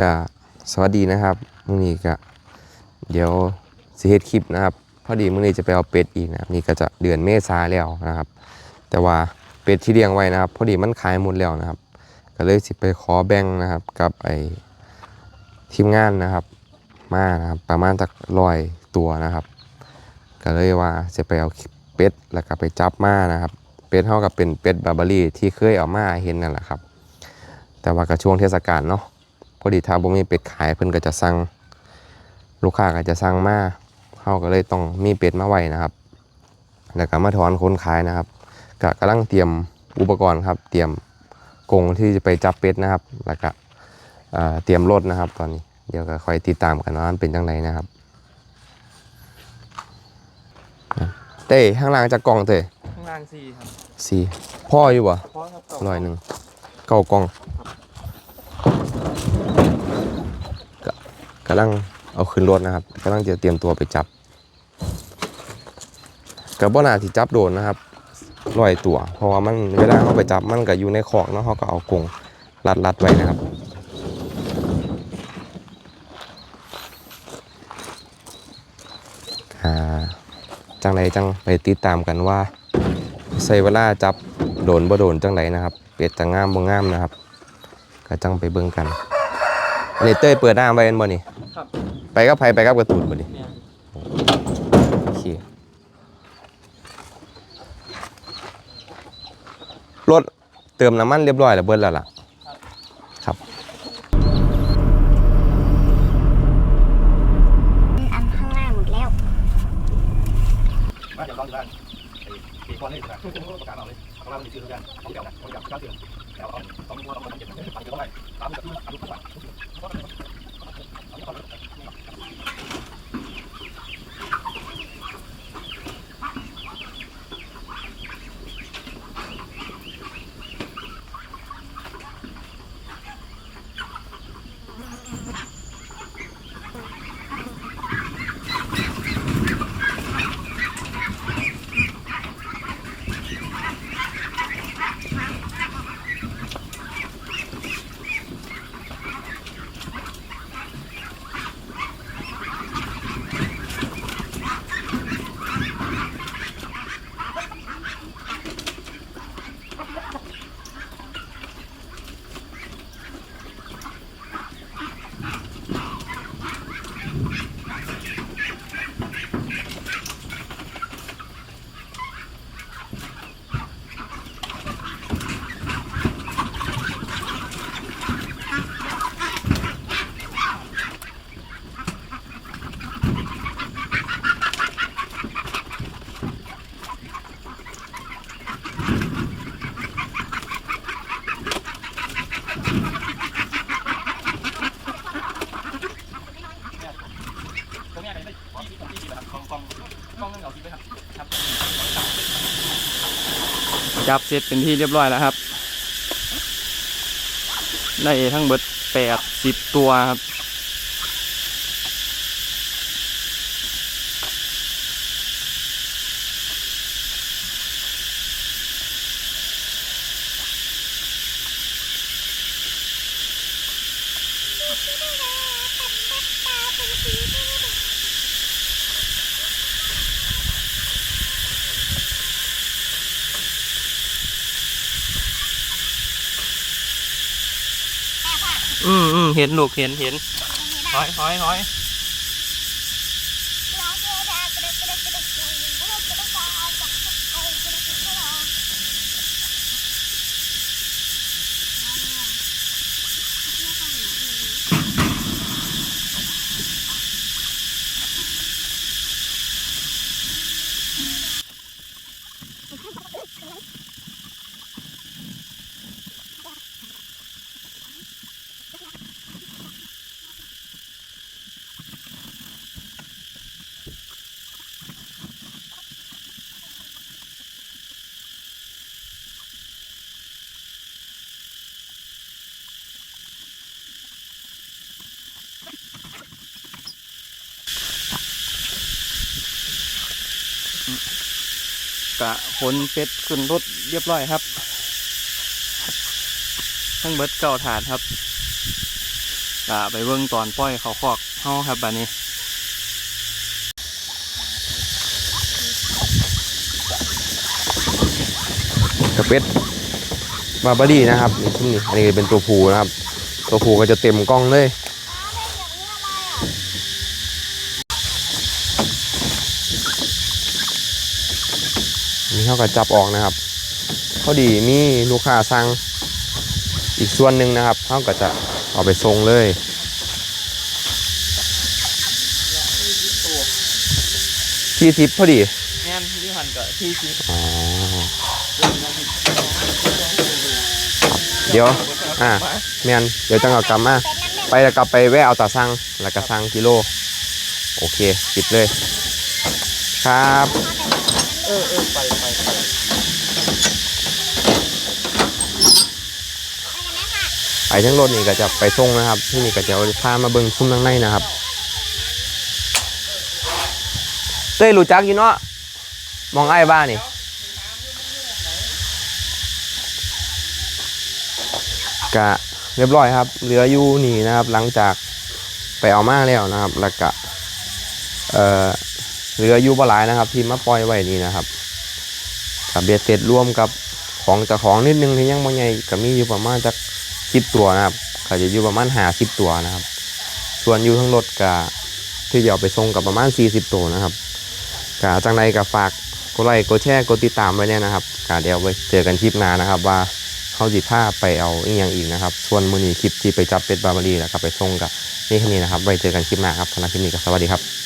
ก็สวัสดีนะครับมื้อนี้ก็เดี๋ยวสิเฮ็ดคลิปนะครับ พอดีมื้อนี้จะไปเอาเป็ดอีกนะครับนี่ก็จะเดือนเมษาแล้วนะครับ แต่ว่าเป็ดที่เลี้ยงไว้นะครับ พอดีมันขายหมดแล้วนะครับ ก็เลยสิไปขอแบ่งนะครับ กับไอ้ทีมงานนะครับ มานะครับประมาณสักร้อยตัวนะครับ ก็เลยว่าจะไปเอาเป็ดแล้วก็ไปจับมานะครับ เป็ดเท่ากับเป็นเป็ดบาร์บารี่ที่เคยเอามาเห็นนั่นแหละครับ แต่ว่าก็ช่วงเทศกาลเนาะ พอดีถ้าบ่มีเป็ดขายเพิ่นก็จะสั่งลูกค้าก็จะสั่งมาเฮาก็เลยต้องมีเป็ดมาไว้นะครับ แล้วก็มาถอนคนขายนะครับก็กำลังเตรียมอุปกรณ์ครับ เตรียมกรงที่จะไปจับเป็ดนะครับ แล้วก็เอ่อเตรียมรถนะครับ ตอนนี้เดี๋ยวก็คอยติดตามกันว่ามันเป็นจังไดนะครับเต้ข้างล่างจากกล่องเต้ข้างล่างสี่ครับสี่พ่ออยู่บ่เพราะครับร้อยหนึ่งเก้ากล่องกะ กำลังเอาขึ้นรถนะครับกำลังจะเตรียมตัวไปจับกับบ่นาที่จับโดนนะครับร้อยตัว เพราะว่ามันเวลาเขาไปจับมันก็อยู่ในคอกเนาะเขาก็เอากรงรัดรัดไว้นะครับ จังไรจังไปติดตามกันว่าใส่เวลาจับโดนบ่โดนจังไดนะครับ เป็ดจะงามบ่งามนะครับก็จังไปเบิ่งกันอันนี้เต้ยเปิดหน้าไว้แม่นบ่นี่ ไปกับไผไปกับการะตูนบ่นี่เนี่ยโอเครถเติมน้ำมันเรียบร้อยแล้วเบิดแล้วล่ะครับ อันข้างหน้าหมดแล้ว มาจากบ้านบ้านไอ้ปีก่อนนี่นะประกาศเอาเลยข้างล่างมันมีชื่อทุกอย่างของเก่านะของเก่าเก้าเดือนแล้วเอาต้องมัวต้องมาเก็บตังค์เก็บเท่าไหร่ตามกับที่อายุกว่าต よかった。 จับเสร็จเป็นที่เรียบร้อยแล้วครับได้ทั้งเบิดแปดสิบตัวครับ อืมอืมเห็นลูกเห็นเห็นหอยหอยหอย กะขนเป็ดขึ้นรถเรียบร้อยครับ ทั้งเบิดเก่าฐานครับกะไปเบิ่งตอนปล่อยเขาคอกเฮาครับบัดนี้กระเป็ดบาบารีนะครับนี่ที่นี่อันนี้เป็นตัวผูนะครับ ตัวผูก็จะเต็มกล้องเลย นี่เขาก็จับออกนะครับพอดีมีลูกค้าสั่งอีกส่วนหนึ่งนะครับเขาก็จะเอาไปส่งเลยที่ทิปพอดีแม่นที่หันก็ที่ที่อ๋อเดี๋ยวอ่าแมนเดี๋ยวจังเอากลับมาไปแล้วกลับไปแวะเอาตาสั่งแล้วก็สั่งกิโล โอเคปิดเลย ครับ เออเออไป ไปไปไปทั้งรถนี่ก็จะไปส่งนะครับ ที่นี่ก็จะพามาเบิ่งซุ้มข้างในนะครับเต้ยรู้จักอยู่เนาะมองไอ้บ้านนี่กะเรียบร้อยครับ เหลืออยู่นี่นะครับ หลังจากไปเอามาแล้วนะครับ แล้วก็เอ่อเหลืออยู่บ่หลายนะครับ ที่มาปล่อยไว้นี่นะครับกับเบ็ดเสร็จร่วมกับของจ้าของนิดนึงที่ยังบ่ใหญ่ก็มีอยู่ประมาณจัก สิบตัวนะครับก็จะอยู่ประมาณหาสิบตัวนะครับ ส่วนอยู่ทั้งรถกะที่จะเอาไปส่งกับประมาณ 40 ตัวนะครับกะจังใดก็ฝากกดไลค์กดแชร์กดติดตามไว้เนี่ยนะครับกะเดี๋ยวไว้เจอกันคลิปหน้านะครับว่าเขาสิพาไปเอาอีกอย่างอีกนะครับ ส่วนมือนีคลิปที่ไปจับเป็ดบาร์บารีแล้วก็ไปส่งกับนี่แค่นี้นะครับไว้เจอกันคลิปหน้าครับสำหรับคลิปนี้ก็สวัสดีครับ